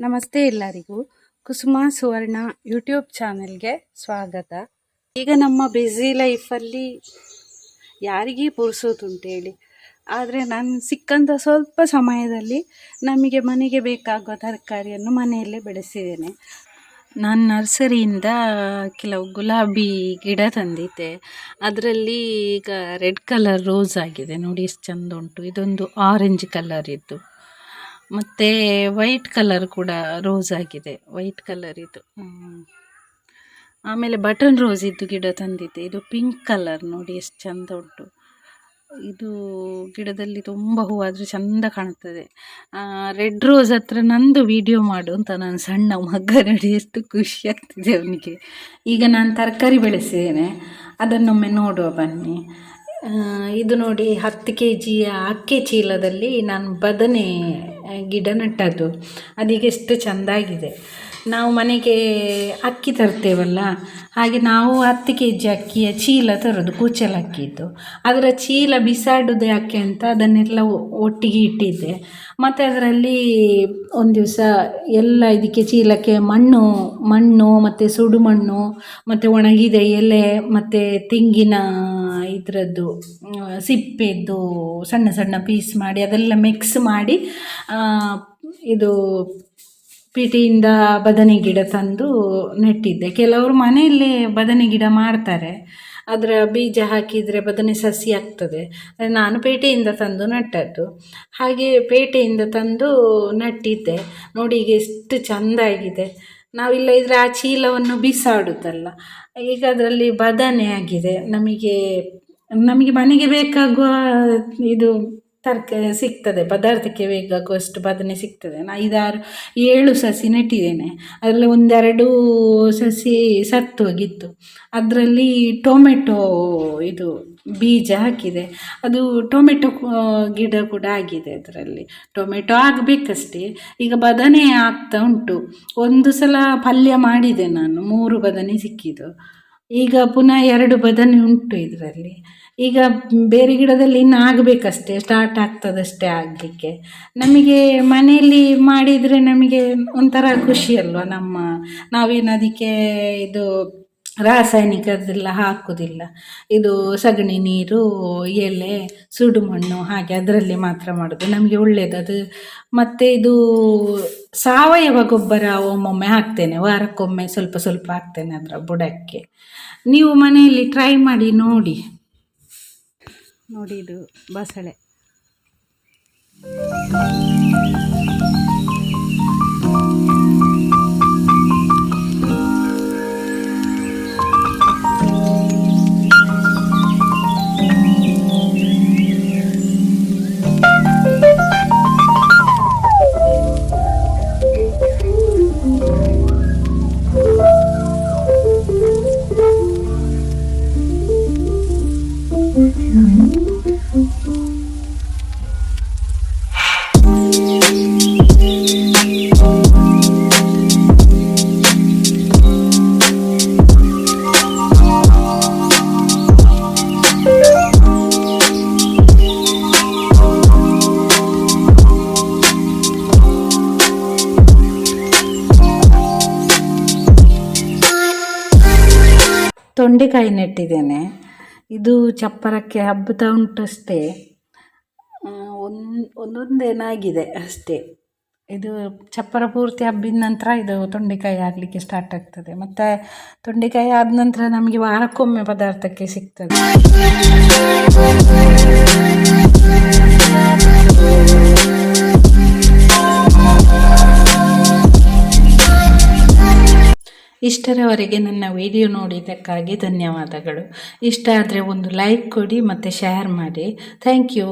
ನಮಸ್ತೆ ಎಲ್ಲರಿಗೂ. ಕುಸುಮ ಸುವರ್ಣ ಯೂಟ್ಯೂಬ್ ಚಾನೆಲ್ಗೆ ಸ್ವಾಗತ. ಈಗ ನಮ್ಮ ಬ್ಯುಸಿ ಲೈಫಲ್ಲಿ ಯಾರಿಗೇ ಹೇಳಿ ಆದರೆ ನಾನು ಸಿಕ್ಕಂಥ ಸ್ವಲ್ಪ ಸಮಯದಲ್ಲಿ ನಮಗೆ ಮನೆಗೆ ಬೇಕಾಗುವ ತರಕಾರಿಯನ್ನು ಮನೆಯಲ್ಲೇ ಬೆಳೆಸಿದ್ದೇನೆ. ನಾನು ನರ್ಸರಿಯಿಂದ ಕೆಲವು ಗುಲಾಬಿ ಗಿಡ ತಂದಿದ್ದೆ. ಅದರಲ್ಲಿ ಈಗ ರೆಡ್ ಕಲರ್ ರೋಸ್ ಆಗಿದೆ. ನೋಡಿ, ಎಷ್ಟು ಚಂದ ಉಂಟು. ಇದೊಂದು ಆರೆಂಜ್ ಕಲರ್ ಇದ್ದು. ಮತ್ತು ವೈಟ್ ಕಲರ್ ಕೂಡ ರೋಸ್ ಆಗಿದೆ. ವೈಟ್ ಕಲರ್ ಇದು. ಆಮೇಲೆ ಬಟನ್ ರೋಸ್ ಇದ್ದು ಗಿಡ ತಂದಿದ್ದೆ. ಇದು ಪಿಂಕ್ ಕಲರ್ ನೋಡಿ ಎಷ್ಟು ಚಂದ ಉಂಟು. ಇದು ಗಿಡದಲ್ಲಿ ತುಂಬ ಹೂವಾದರೆ ಚಂದ ಕಾಣ್ತದೆ. ರೆಡ್ ರೋಸ್ ಹತ್ರ ನಂದು ವಿಡಿಯೋ ಮಾಡು ಅಂತ ನಾನು ಸಣ್ಣ ಮಗ್ಗ ನೋಡಿ ಎಷ್ಟು ಖುಷಿ ಆಗ್ತಿದೆ ಅವನಿಗೆ. ಈಗ ನಾನು ತರಕಾರಿ ಬೆಳೆಸಿದ್ದೇನೆ. ಅದನ್ನೊಮ್ಮೆ ನೋಡುವ ಬನ್ನಿ. ಇದು ನೋಡಿ ಹತ್ತು ಕೆ ಜಿಯ ಅಕ್ಕಿ ಚೀಲದಲ್ಲಿ ನಾನು ಬದನೆ ಗಿಡ ನೆಟ್ಟದ್ದು ಅದೀಗ ಎಷ್ಟು ಚೆಂದಾಗಿದೆ. ನಾವು ಮನೆಗೆ ಅಕ್ಕಿ ತರ್ತೇವಲ್ಲ, ಹಾಗೆ ನಾವು ಹತ್ತು ಕೆ ಜಿ ಅಕ್ಕಿಯ ಚೀಲ ತರೋದು ಅಕ್ಕಿದ್ದು ಅದರ ಚೀಲ ಬಿಸಾಡೋದು ಯಾಕೆ ಅಂತ ಅದನ್ನೆಲ್ಲ ಒಟ್ಟಿಗೆ ಇಟ್ಟಿದ್ದೆ. ಮತ್ತು ಅದರಲ್ಲಿ ಒಂದು ದಿವಸ ಎಲ್ಲ ಇದಕ್ಕೆ ಚೀಲಕ್ಕೆ ಮಣ್ಣು ಮಣ್ಣು, ಮತ್ತು ಸುಡು ಮಣ್ಣು ಮತ್ತು ಒಣಗಿದ ಎಲೆ, ಮತ್ತು ತೆಂಗಿನ ಇದರದ್ದು ಸಿಪ್ಪೆದ್ದು, ಸಣ್ಣ ಸಣ್ಣ ಪೀಸ್ ಮಾಡಿ ಅದೆಲ್ಲ ಮಿಕ್ಸ್ ಮಾಡಿ ಇದು ಪೇಟೆಯಿಂದ ಬದನೆ ಗಿಡ ತಂದು ನೆಟ್ಟಿದ್ದೆ. ಕೆಲವರು ಮನೆಯಲ್ಲೇ ಬದನೆ ಗಿಡ ಮಾಡ್ತಾರೆ. ಅದರ ಬೀಜ ಹಾಕಿದರೆ ಬದನೆ ಸಸಿ ಆಗ್ತದೆ. ನಾನು ಪೇಟೆಯಿಂದ ತಂದು ನೆಟ್ಟದ್ದು. ಹಾಗೆ ಪೇಟೆಯಿಂದ ತಂದು ನೆಟ್ಟಿದ್ದೆ. ನೋಡಿ ಈಗ ಎಷ್ಟು ಚಂದ ಆಗಿದೆ. ನಾವಿಲ್ಲ ಇದ್ರೆ ಆ ಚೀಲವನ್ನು ಬಿಸಾಡುವುದಲ್ಲ ಈಗ ಅದರಲ್ಲಿ ಬದನೆ ಆಗಿದೆ. ನಮಗೆ ನಮಗೆ ಮನೆಗೆ ಬೇಕಾಗುವ ಇದು ತರಕ ಸಿಗ್ತದೆ, ಪದಾರ್ಥಕ್ಕೆ ಬೇಕಾಗುವಷ್ಟು ಬದನೆ ಸಿಗ್ತದೆ. ನಾ ಐದಾರು, ಏಳು ಸಸಿ ನೆಟ್ಟಿದ್ದೇನೆ. ಅದರಲ್ಲಿ ಒಂದೆರಡು ಸಸಿ ಸತ್ತು ಹೋಗಿತ್ತು. ಅದರಲ್ಲಿ ಟೊಮೆಟೊ ಇದು ಬೀಜ ಹಾಕಿದೆ. ಅದು ಟೊಮೆಟೊ ಗಿಡ ಕೂಡ ಆಗಿದೆ ಅದರಲ್ಲಿ. ಟೊಮೆಟೊ ಆಗಬೇಕಷ್ಟೇ. ಈಗ ಬದನೆ ಆಗ್ತಾ ಉಂಟು. ಒಂದು ಸಲ ಪಲ್ಯ ಮಾಡಿದೆ ನಾನು, ಮೂರು ಬದನೆ ಸಿಕ್ಕಿದ್ದು. ಈಗ ಪುನಃ ಎರಡು ಬದನೆ ಉಂಟು ಇದರಲ್ಲಿ. ಈಗ ಬೇರೆ ಗಿಡದಲ್ಲಿ ಇನ್ನು ಆಗಬೇಕಷ್ಟೇ ಸ್ಟಾರ್ಟ್ ಆಗ್ತದಷ್ಟೇ ಆಗಲಿಕ್ಕೆ. ನಮಗೆ ಮನೆಯಲ್ಲಿ ಮಾಡಿದರೆ ನಮಗೆ ಒಂಥರ ಖುಷಿ ಅಲ್ವಾ ನಮ್ಮ, ನಾವೇನು ಅದಕ್ಕೆ ಇದು ರಾಸಾಯನಿಕದೆಲ್ಲ ಹಾಕುವುದಿಲ್ಲ ಇದು ಸಗಣಿ ನೀರು, ಎಲೆ, ಸುಡು ಮಣ್ಣು ಹಾಗೆ ಅದರಲ್ಲಿ ಮಾತ್ರ ಮಾಡೋದು. ನಮಗೆ ಒಳ್ಳೆಯದು ಅದು. ಮತ್ತು ಇದು ಸಾವಯವ ಗೊಬ್ಬರ ಒಮ್ಮೊಮ್ಮೆ ಹಾಕ್ತೇನೆ, ವಾರಕ್ಕೊಮ್ಮೆ ಸ್ವಲ್ಪ ಸ್ವಲ್ಪ ಹಾಕ್ತೇನೆ ಅದರ ಬುಡಕ್ಕೆ. ನೀವು ಮನೆಯಲ್ಲಿ ಟ್ರೈ ಮಾಡಿ ನೋಡಿ. ನೋಡಿ ಇದು ಬಸಳೆ. ತೊಂಡೆಕಾಯಿ ನೆಟ್ಟಿದ್ದೇನೆ. ಇದು ಚಪ್ಪರಕ್ಕೆ ಹಬ್ಬುತ್ತಾ ಉಂಟಷ್ಟೇ. ಒಂದು ಒಂದೊಂದೇನಾಗಿದೆ ಅಷ್ಟೇ. ಇದು ಚಪ್ಪರ ಪೂರ್ತಿ ಹಬ್ಬಿದ ನಂತರ ಇದು ತೊಂಡೆಕಾಯಿ ಆಗಲಿಕ್ಕೆ ಸ್ಟಾರ್ಟ್ ಆಗ್ತದೆ. ಮತ್ತು ತೊಂಡೆಕಾಯಿ ಆದ ನಂತರ ನಮಗೆ ವಾರಕ್ಕೊಮ್ಮೆ ಪದಾರ್ಥಕ್ಕೆ ಸಿಗ್ತದೆ. ಇಷ್ಟರವರೆಗೆ ನನ್ನ ವಿಡಿಯೋ ನೋಡಿದ್ದಕ್ಕಾಗಿ ಧನ್ಯವಾದಗಳು. ಇಷ್ಟ ಆದರೆ ಒಂದು ಲೈಕ್ ಕೊಡಿ ಮತ್ತು ಶೇರ್ ಮಾಡಿ. Thank you.